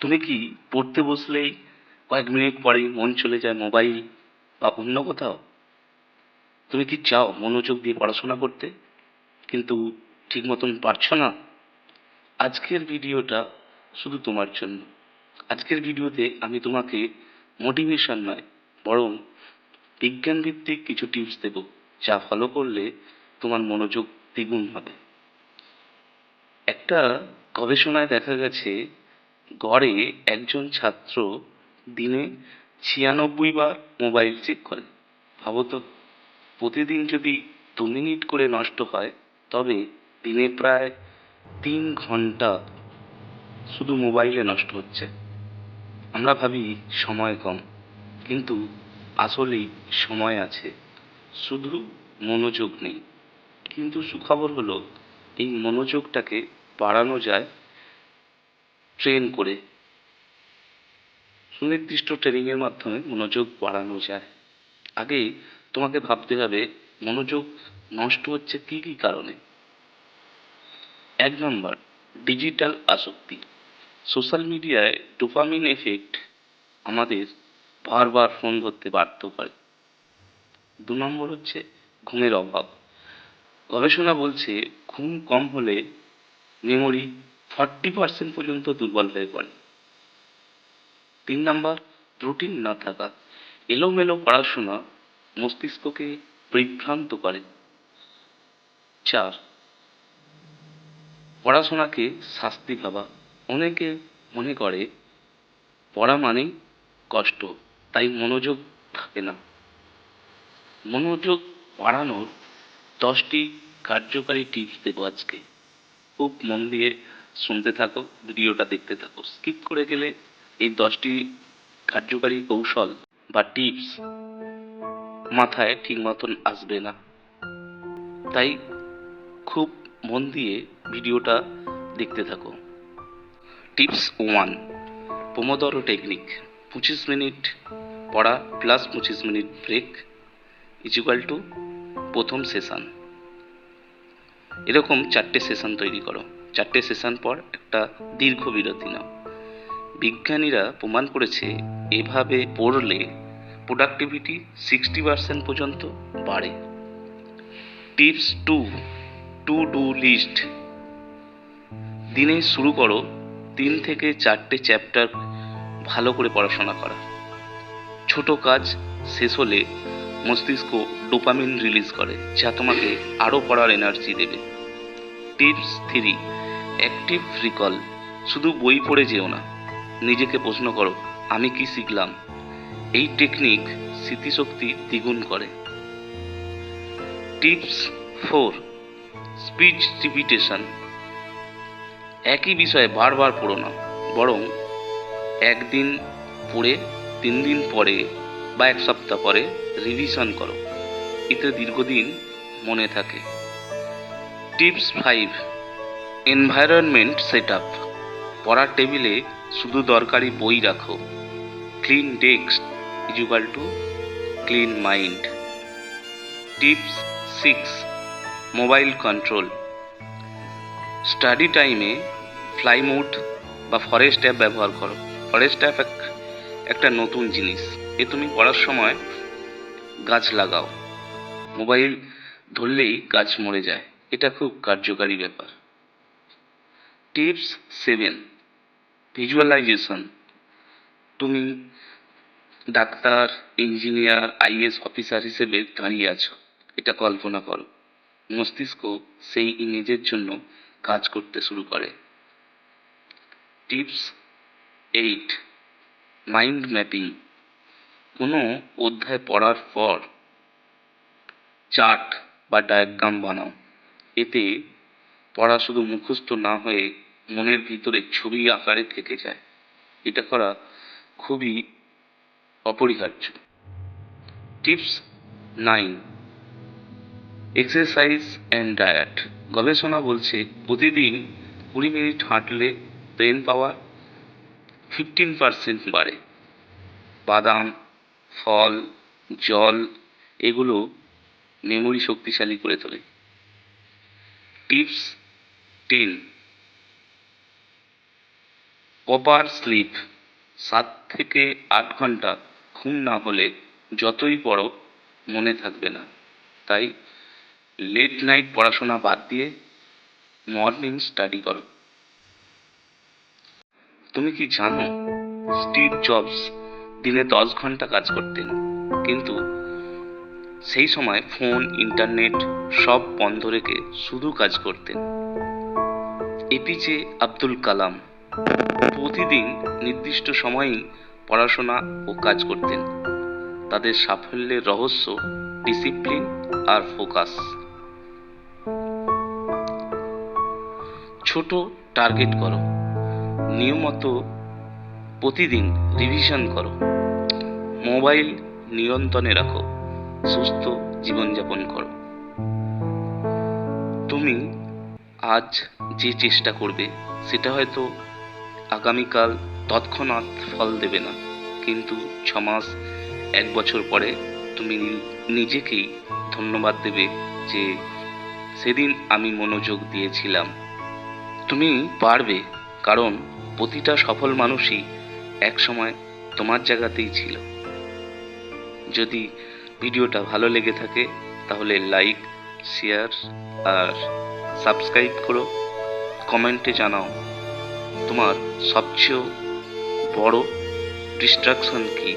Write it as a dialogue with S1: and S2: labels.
S1: তুমি কি পড়তে বসলেই কয়েক মিনিট পরেই মন চলে যায় মোবাইল বা অন্য কোথাও? তুমি কি চাও মনোযোগ দিয়ে পড়াশোনা করতে? কিন্তু ঠিক মতন পারছ না? আজকের ভিডিওটা শুধু তোমার জন্য। আজকের ভিডিওতে আমি তোমাকে মোটিভেশন নয়, বরং বিজ্ঞান ভিত্তিক কিছু টিপস দেব, যা ফলো করলে তোমার মনোযোগ দ্বিগুণ হবে। একটা গবেষণায় দেখা গেছে গড়ে একজন ছাত্র দিনে ছিয়ানব্বই বার মোবাইল চেক করে। ভাবো তো প্রতিদিন যদি দু মিনিট করে নষ্ট হয়, তবে দিনে প্রায় তিন ঘণ্টা শুধু মোবাইলে নষ্ট হচ্ছে। আমরা ভাবি সময় কম, কিন্তু আসলেই সময় আছে। শুধু মনোযোগ নেই। কিন্তু সুখবর হলো, এই মনোযোগটাকে বাড়ানো যায় ট্রেন করে। সুনির্দিষ্ট ট্রেনিংয়ের মাধ্যমে মনোযোগ বাড়ানো যায়। আগে তোমাকে ভাবতে হবে, মনোযোগ নষ্ট হচ্ছে কী কী কারণে? এক নম্বর ডিজিটাল আসক্তি। সোশ্যাল মিডিয়ায় ডোপামিন এফেক্ট আমাদের বারবার ফোন ধরতে বাধ্য করে। দু নম্বর হচ্ছে ঘুমের অভাব। গবেষণা বলছে, ঘুম কম হলে মেমোরি ফর্টি পার্সেন্ট পর্যন্ত দুর্বল হয়ে পড়ে। তিন নাম্বার, রুটিন না থাকা। এলোমেলো পড়াশোনা মস্তিষ্ককে বিভ্রান্ত করে। চার, পড়াশোনাকে শাস্তি ভাবা। অনেকে মনে করে, পড়া মানেই কষ্ট, তাই মনোযোগ থাকে না। মনোযোগ বাড়ানোর দশটি কার্যকারী টিপস দেবো আজকে। খুব মন দিয়ে শুনতে থাকো, ভিডিওটা দেখতে থাকো। স্কিপ করে গেলে এই দশটি কার্যকারী কৌশল বা টিপস মাথায় ঠিক মতন আসবে না। তাই খুব মন দিয়ে ভিডিওটা দেখতে থাকো। টিপস ওয়ান পোমোদরো টেকনিক পঁচিশ মিনিট পড়া প্লাস পঁচিশ মিনিট ব্রেক ইকুয়াল টু প্রথম সেশন এরকম চারটে সেশন তৈরি করো। চারটে সেশন পর একটা দীর্ঘ বিরতি নাও। বিজ্ঞানীরা প্রমাণ করেছে, এভাবে পড়লে প্রোডাক্টিভিটি সিক্সটি পার্সেন্ট পর্যন্ত বাড়ে। Tips two to do list. দিনে শুরু করো তিন থেকে চারটে চ্যাপ্টার ভালো করে পড়াশোনা করা। ছোট কাজ শেষ হলে মস্তিষ্ক ডোপামিন রিলিজ করে, যা তোমাকে আরও পড়ার এনার্জি দেবে। Tips three active recall. শুধু বই পড়ে যেও না। নিজেকে প্রশ্ন করো, আমি কি শিখলাম? এই টেকনিক স্মৃতিশক্তি দ্বিগুণ করে। টিপস ফোর স্পিচ রিপিটেশন একই বিষয়ে বারবার পড়ো না, বরং একদিন পড়ে, তিন দিন পরে বা এক সপ্তাহ পরে রিভিশন করো। এতে দীর্ঘদিন মনে থাকে। Tips five, environment set up পড়ার টেবিলে শুধু দরকারি বই রাখো। Clean desk equal to clean mind. Tips six, mobile control. Study টাইমে ফ্লাই মোড বা ফরেস্ট অ্যাপ ব্যবহার করো। ফরেস্ট অ্যাপ একটা নতুন জিনিস। এ তুমি পড়ার সময় গাছ লাগাও। মোবাইল ধরলেই গাছ মরে যায়। এটা খুব কার্যকারী ব্যাপার। Tips seven, visualisation. তুমি ডাক্তার, ইঞ্জিনিয়ার আইএস অফিসার হিসেবে দাঁড়িয়ে আছো। এটা কল্পনা করো। মস্তিষ্ক সেই ইমেজের জন্য কাজ করতে শুরু করে। Tips eight, mind mapping. কোনো অধ্যায় পড়ার পর চার্ট বা ডায়াগ্রাম বানাও। এতে পড়া শুধু মুখস্থ না হয়ে মনের ভিতরে ছবি আকারে থেকে যায়। এটা করা খুবই অপরিহার্য। Tips nine. Exercise and diet. গবেষণা বলছে প্রতিদিন কুড়ি মিনিট হাঁটলে ব্রেন পাওয়ার ফিফটিন পার্সেন্ট বাড়ে। বাদাম, ফল, জল, এগুলো মেমোরি শক্তিশালী করে তোলে। টিপস টেন প্রপার স্লিপ সাত থেকে আট ঘণ্টা ঘুম না হলে যতই পড়ো, মনে থাকবে না। তাই লেট নাইট পড়াশোনা বাদ দিয়ে মর্নিং স্টাডি করো। তুমি কি জানো স্টিভ জবস দিনে দশ ঘণ্টা কাজ করতেন, কিন্তু সেই সময় ফোন, ইন্টারনেট সব বন্ধ রেখে শুধু কাজ করতেন। এপিজে আব্দুল কালাম প্রতিদিন নির্দিষ্ট সময়েই পড়াশোনা ও কাজ করতেন। তাদের সাফল্যের রহস্য ডিসিপ্লিন আর ফোকাস। ছোট টার্গেট করো। নিয়মিত প্রতিদিন রিভিশন করো। মোবাইল নিয়ন্ত্রণে রাখো। সুস্থ জীবনযাপন করো। তুমি আজ যে চেষ্টা করবে, সেটা হয়তো আগামীকাল তৎক্ষণাৎ ফল দেবে না। কিন্তু ছমাস, এক বছর পরে তুমি নিজেকেই ধন্যবাদ দেবে যে সেদিন আমি মনোযোগ দিয়েছিলাম। তুমি পারবে, কারণ প্রতিটা সফল মানুষই একসময় তোমার জায়গাতেই ছিল। যদি ভিডিওটা ভালো লেগে থাকে, তাহলে লাইক শেয়ার আর সাবস্ক্রাইব করো। কমেন্টে জানাও, তোমার সবচেয়ে বড় ডিস্ট্রাকশন কি?